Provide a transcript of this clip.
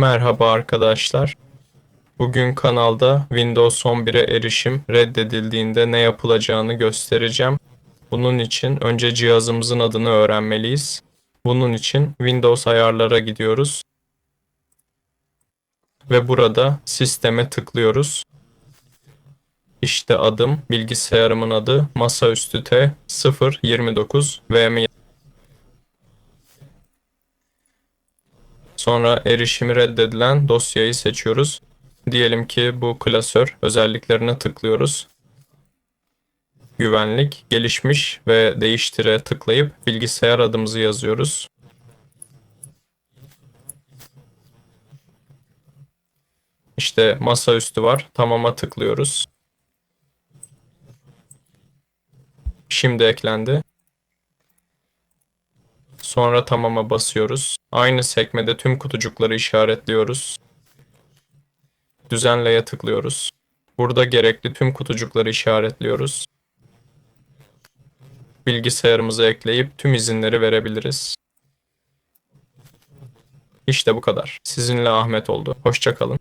Merhaba arkadaşlar. Bugün kanalda Windows 11'e erişim reddedildiğinde ne yapılacağını göstereceğim. Bunun için önce cihazımızın adını öğrenmeliyiz. Bunun için Windows ayarlara gidiyoruz. Ve burada sisteme tıklıyoruz. İşte adım, bilgisayarımın adı masaüstü T 029 VM Sonra erişimi reddedilen dosyayı seçiyoruz. Diyelim ki bu klasör özelliklerine tıklıyoruz. Güvenlik, gelişmiş ve değiştire tıklayıp bilgisayar adımızı yazıyoruz. İşte masaüstü var. Tamama tıklıyoruz. Şimdi eklendi. Sonra tamama basıyoruz. Aynı sekmede tüm kutucukları işaretliyoruz. Düzenleye tıklıyoruz. Burada gerekli tüm kutucukları işaretliyoruz. Bilgisayarımıza ekleyip tüm izinleri verebiliriz. İşte bu kadar. Sizinle Ahmet oldu. Hoşçakalın.